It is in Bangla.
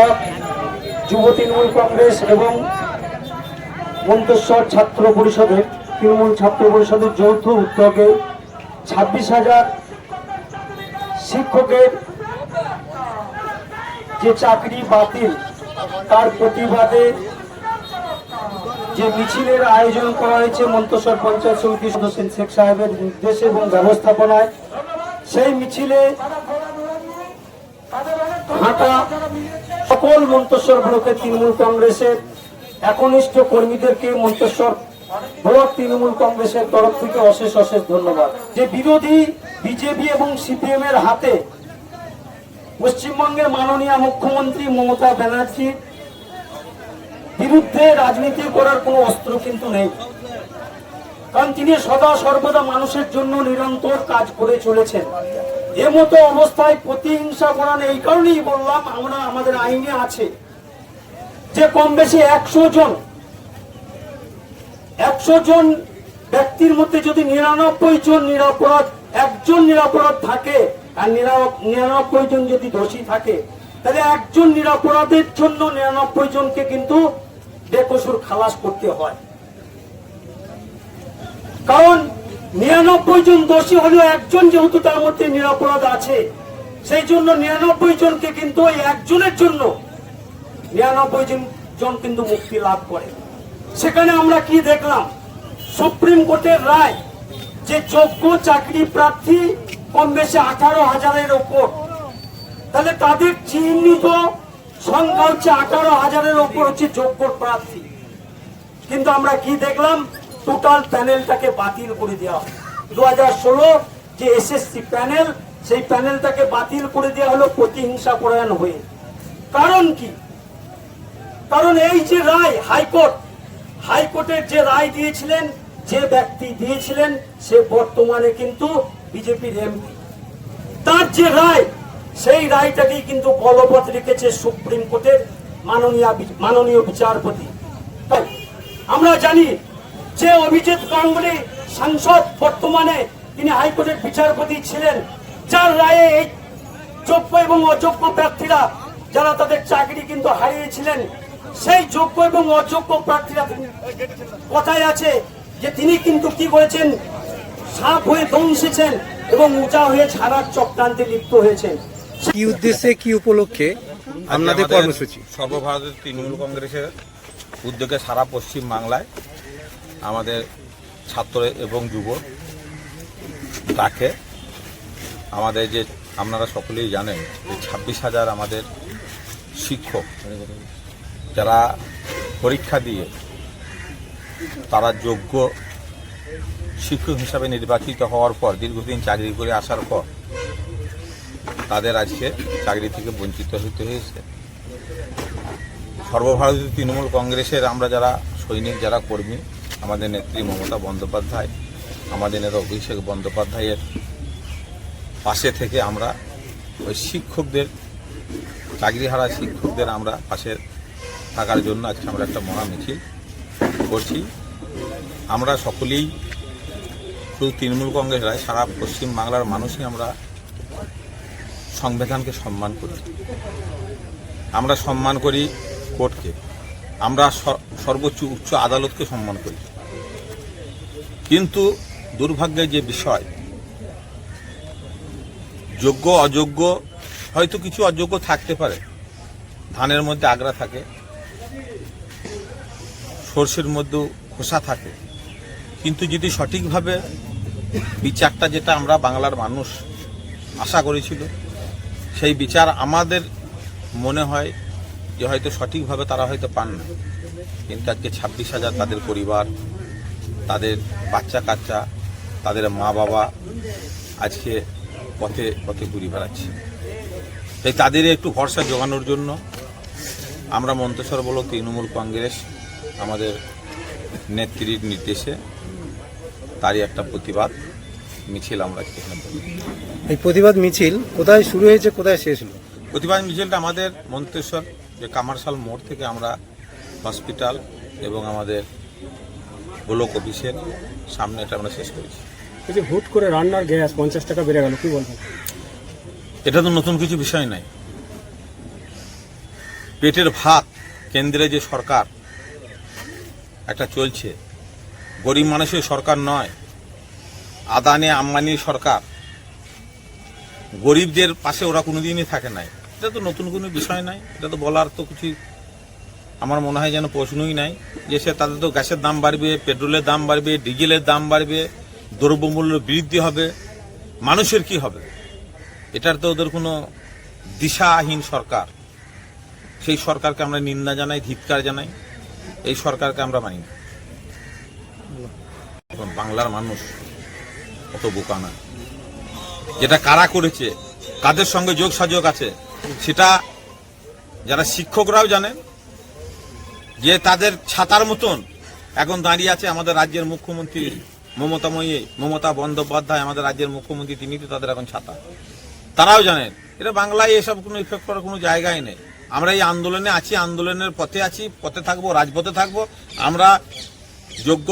ব্লক যুব তৃণমূল কংগ্রেস এবং মন্তেশ্বর ছাত্র পরিষদের তৃণমূল ছাত্র পরিষদের যৌথ উদ্যোগে ছাব্বিশ হাজার শিক্ষকের যে চাকরি বাতিল, তার প্রতিবাদে যে মিছিলের আয়োজন করা হয়েছে মন্তেশ্বর পঞ্চায়েত সমিতি সদস্য শেখ সাহেবের নির্দেশে এবং ব্যবস্থাপনায়, সেই মিছিলে হাঁটা সকল মন্তেশ্বর ব্লকের তৃণমূল কংগ্রেসের একনিষ্ঠ কর্মীদেরকে মন্তেশ্বর ব্লক তৃণমূল কংগ্রেসের তরফ থেকে অশেষ অশেষ ধন্যবাদ। যে বিরোধী বিজেপি এবং সিপিএম এর হাতে পশ্চিমবঙ্গের মাননীয় মুখ্যমন্ত্রী মমতা ব্যানার্জির বিরুদ্ধে রাজনীতি করার কোনো অস্ত্র কিন্তু নেই। কারণ তিনি সদা সর্বদা মানুষের জন্য নিরন্তর কাজ করে চলেছেন। এ মতো অবস্থায় প্রতিহিংসা করানো এই কারণেই বললাম, আমরা আমাদের আইনে আছে যে কম বেশি একশো জন একশো জন ব্যক্তির মধ্যে যদি নিরানব্বই জন নিরাপরাধ, একজন নিরাপরাধ থাকে, আর নিরা- নিরানব্বই জন যদি দোষী থাকে, তাহলে একজন নিরাপরাধের জন্য নিরানব্বই জনকে কিন্তু বেকসুর খালাস করতে হয়। কারণ নিরানব্বই জন দোষী হলেও একজন যেহেতু তার মধ্যে নিরাপরাধ আছে, সেই জন্য নিরানব্বই জনকে কিন্তু ওই একজনের জন্য নিরানব্বই জন জন কিন্তু মুক্তি লাভ করে। সেখানে আমরা কি দেখলাম? সুপ্রিম কোর্টের রায় যে যোগ্য চাকরি প্রার্থী কম বেশি আঠারো হাজারের ওপর, তাহলে তাদের চিহ্নিত সংখ্যা হচ্ছে আঠারো হাজারের ওপর হচ্ছে যোগ্য প্রার্থী। কিন্তু আমরা কি দেখলাম? টোটাল প্যানেলটাকে বাতিল করে দেওয়া দু হাজার ষোলো যে এসএসসি প্যানেল, সেই প্যানেলটাকে বাতিল করে দেওয়া হলো প্রতিহিংসা পরায়ণ হয়ে। কারণ কি? কারণ এই যে রায় হাইকোর্ট, হাইকোর্টের যে রায় দিয়েছিলেন, যে ব্যক্তি দিয়েছিলেন, সে বর্তমানে কিন্তু বিজেপির এমপি। তার যে রায়, সেই রায়টাকেই কিন্তু বলবৎ রেখেছে সুপ্রিম কোর্টের মাননীয় মাননীয় বিচারপতি। তাই আমরা জানি যে অভিজিৎ গাঙ্গুলি সাংসদ বর্তমানে তিনি হাইকোর্টের বিচারপতি ছিলেন যার রায়ে এই যোগ্য এবং অযোগ্য প্রার্থীরা যারা তাদের চাকরি কিন্তু হারিয়েছিলেন সেই যোগ্য এবং অযোগ্য প্রার্থীরা কথায় আছে যে তিনি কিন্তু কি করেছেন? সাপ হয়ে দংশেছেন এবং উঁচা হয়ে ছাড়ার চক্রান্তে লিপ্ত হয়েছেন। কি উদ্দেশ্যে কি উপলক্ষে? আপনাদের কর্মসূচি? সর্বভারতীয় তৃণমূল কংগ্রেসের উদ্যোগে সারা পশ্চিম বাংলায় আমাদের ছাত্র এবং যুব তাকে আমাদের যে আপনারা সকলেই জানেন যে ছাব্বিশ হাজার আমাদের শিক্ষক যারা পরীক্ষা দিয়ে তারা যোগ্য শিক্ষক হিসাবে নির্বাচিত হওয়ার পর, দীর্ঘদিন চাকরি করে আসার পর, তাদের আজকে চাকরি থেকে বঞ্চিত হতে হয়েছে। সর্বভারতীয় তৃণমূল কংগ্রেসের আমরা যারা সৈনিক, যারা কর্মী আমাদের নেত্রী মমতা বন্দ্যোপাধ্যায়, আমাদের নেতা অভিষেক বন্দ্যোপাধ্যায়ের পাশে থেকে আমরা ওই শিক্ষকদের, চাকরিহারা শিক্ষকদের আমরা পাশে থাকার জন্য আজকে আমরা একটা মহা মিছিল করছি। আমরা সকলেই শুধু তৃণমূল কংগ্রেস নয়, সারা পশ্চিম বাংলার মানুষই আমরা সংবিধানকে সম্মান করি। আমরা সম্মান করি কোর্টকে। আমরা সর্বোচ্চ উচ্চ আদালতকে সম্মান করি। কিন্তু দুর্ভাগ্যের যে বিষয়, যোগ্য, অযোগ্য, হয়তো কিছু অযোগ্য থাকতে পারে। ধানের মধ্যে আগ্রা থাকে, সর্ষের মধ্যেও খোসা থাকে। কিন্তু যদি সঠিকভাবে বিচারটা যেটা আমরা বাংলার মানুষ আশা করেছিল, সেই বিচার আমাদের মনে হয় যে হয়তো সঠিকভাবে তারা হয়তো পান না কিন্তু আজকে ছাব্বিশ হাজার তাদের পরিবার তাদের বাচ্চা কাচ্চা তাদের মা বাবা আজকে পথে পথে ঘুরে বেড়াচ্ছে। তাই তাদের একটু ভরসা জোগানোর জন্য আমরা মন্তেশ্বর বলো তৃণমূল কংগ্রেস আমাদের নেত্রীর নির্দেশে তারই একটা প্রতিবাদ মিছিল আমরা এই প্রতিবাদ মিছিল কোথায় শুরু হয়েছে কোথায় শেষ হলো? প্রতিবাদ মিছিলটা আমাদের মন্তেশ্বর যে কামারশাল মোড় থেকে আমরা হসপিটাল এবং আমাদের ব্লক অফিসের সামনে এটা আমরা শেষ করেছি। যে হুট করে রান্নার গ্যাস পঞ্চাশ টাকা বেড়ে গেল কি বলবেন? এটা তো নতুন কিছু বিষয় নাই পেটের ভাত কেন্দ্রে যে সরকার একটা চলছে গরিব মানুষের সরকার নয় আদানি আম্বানির সরকার গরিবদের পাশে ওরা কোনোদিনই থাকে নাই। এটা তো নতুন কোনো বিষয় নাই এটা তো বলার তো কিছু আমার মনে হয় যেন প্রশ্নই নাই যে সে তাদের তো গ্যাসের দাম বাড়বে, পেট্রোলের দাম বাড়বে, ডিজেলের দাম বাড়বে দ্রব্যমূল্য বৃদ্ধি হবে, মানুষের কি হবে? এটার তো ওদের কোনো দিশাহীন সরকার। সেই সরকারকে আমরা নিন্দা জানাই, ধিৎকার জানাই, এই সরকারকে আমরা মানি না। বাংলার মানুষ অত বোকা না। যেটা কারা করেছে, কাদের সঙ্গে যোগ সাযোগ আছে, সেটা যারা শিক্ষকরাও জানেন যে তাদের ছাতার মতন এখন দাঁড়িয়ে আছে আমাদের রাজ্যের মুখ্যমন্ত্রী মমতাময়ী মমতা বন্দ্যোপাধ্যায়, আমাদের রাজ্যের মুখ্যমন্ত্রী, তিনি তো তাদের এখন ছাতা। তারাও জানেন, এটা বাংলায় এসব কোনো ইফেক্ট করার কোনো জায়গায় নেই। আমরা এই আন্দোলনে আছি, আন্দোলনের পথে আছি, পথে থাকব, রাজপথে থাকব। আমরা যোগ্য